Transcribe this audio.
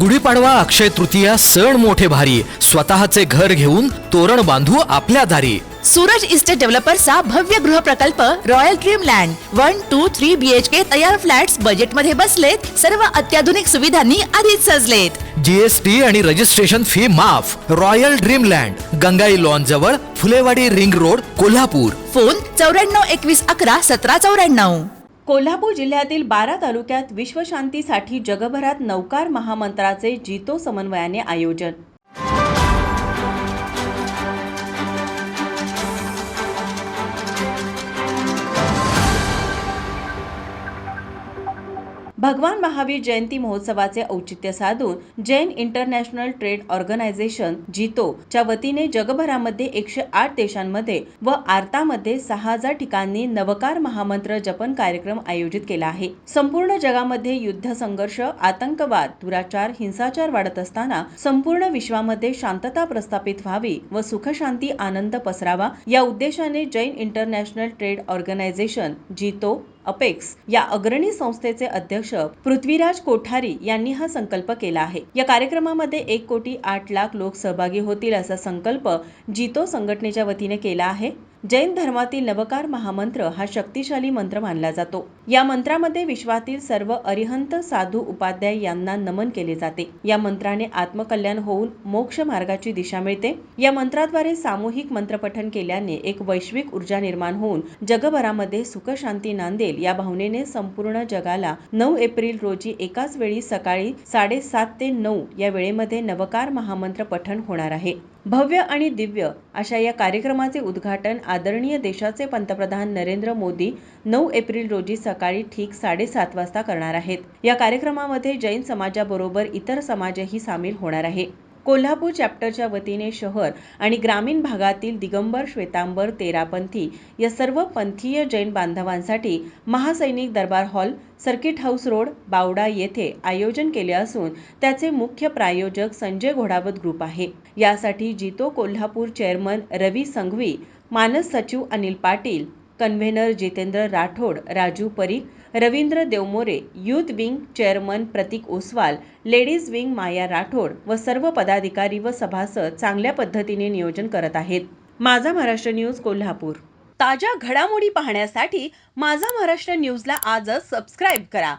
गुढीपाडवा अक्षय तृतीया सण मोठे भारी. स्वतःचे घर घेऊन तोरण बांधू आपल्या दारी. सूरज इस्टेट डेव्हलपर्सचा भव्य गृह प्रकल्प Royal Dream Land one two three BHK तयार फ्लॅट्स बजेटमध्ये बसलेत. सर्व अत्याधुनिक सुविधांनी आधीच सजलेत. जीएसटी आणि रजिस्ट्रेशन फी माफ. Royal Dream Land Gangai lawn जवळ Phulewadi ring road Kolhapur. Phone चौऱ्याण्णव एकवीस अकरा सतरा चौऱ्याण्णव. कोल्हापूर जिल्ह्यातील बारा तालुक्यात विश्वशांतीसाठी जगभरात नौकार महामंत्राचे जितो समन्वयाने आयोजन. भगवान महावीर जयंती महोत्सवाचे औचित्य साधून जैन इंटरनॅशनल ट्रेड ऑर्गनायझेशन जितो च्या वतीने जगभरामध्ये एकशे आठ देशांमध्ये व आर्तामध्ये सहा हजार ठिकाणी नवकार महामंत्र जपन कार्यक्रम आयोजित केला आहे. संपूर्ण जगामध्ये युद्ध संघर्ष आतंकवाद दुराचार हिंसाचार वाढत असताना संपूर्ण विश्वामध्ये शांतता प्रस्थापित व्हावी व सुखशांती आनंद पसरावा या उद्देशाने Jain International Trade Organization JITO apex या अग्रणी संस्थेचे अध्यक्ष पृथ्वीराज कोठारी यांनी हा संकल्प केला आहे. या कार्यक्रमामध्ये एक कोटी आठ लाख लोक सहभागी होतील असा संकल्प जितो संघटनेच्या वतीने केला आहे. जैन धर्मातील नवकार महामंत्र हा शक्तिशाली मंत्र मानला जातो. या मंत्रामध्ये विश्वातील सर्व अरिहंत साधू उपाध्याय यांना नमन केले जाते. या मंत्राने आत्मकल्याण होऊन मोक्ष मार्गाची दिशा मिळते. या मंत्राद्वारे सामूहिक मंत्रपठन केल्याने एक वैश्विक ऊर्जा निर्माण होऊन जगभरामध्ये सुखशांती नांदेल या भावनेने संपूर्ण जगाला नऊ एप्रिल रोजी एकाच वेळी सकाळी साडेसात ते नऊ या वेळेमध्ये नवकार महामंत्र पठण होणार आहे. भव्य आणि दिव्य अशा या कार्यक्रमाचे उद्घाटन आदरणीय देशाचे पंतप्रधान नरेंद्र मोदी नऊ एप्रिल रोजी सकाळी ठीक साडेसात वाजता करणार आहेत. या कार्यक्रमामध्ये जैन समाजाबरोबर इतर समाजही सामील होणार आहे. कोल्हापूर चॅप्टरच्या वतीने शहर आणि ग्रामीण भागातील दिगंबर श्वेतांबर तेरापंथी या सर्व पंथीय Jain बांधवांसाठी Mahasainik Darbar hall circuit house road Bawda येथे आयोजन केले असून त्याचे मुख्य प्रायोजक संजय घोडावत ग्रुप आहे. यासाठी जितो कोल्हापूर चेअरमन रवी संघवी मानस सचिव Anil Patil convener Jitendra Rathod Raju Parikh Ravindra Devmore youth wing chairman Pratik Oswal ladies wing Maya Rathod व सर्व पदाधिकारी व सभासद चांगल्या पद्धतीने नियोजन करत आहेत. माझा महाराष्ट्र न्यूज कोल्हापूर. ताज्या घडामोडी पाहण्यासाठी माझा महाराष्ट्र न्यूजला आजच सबस्क्राईब करा.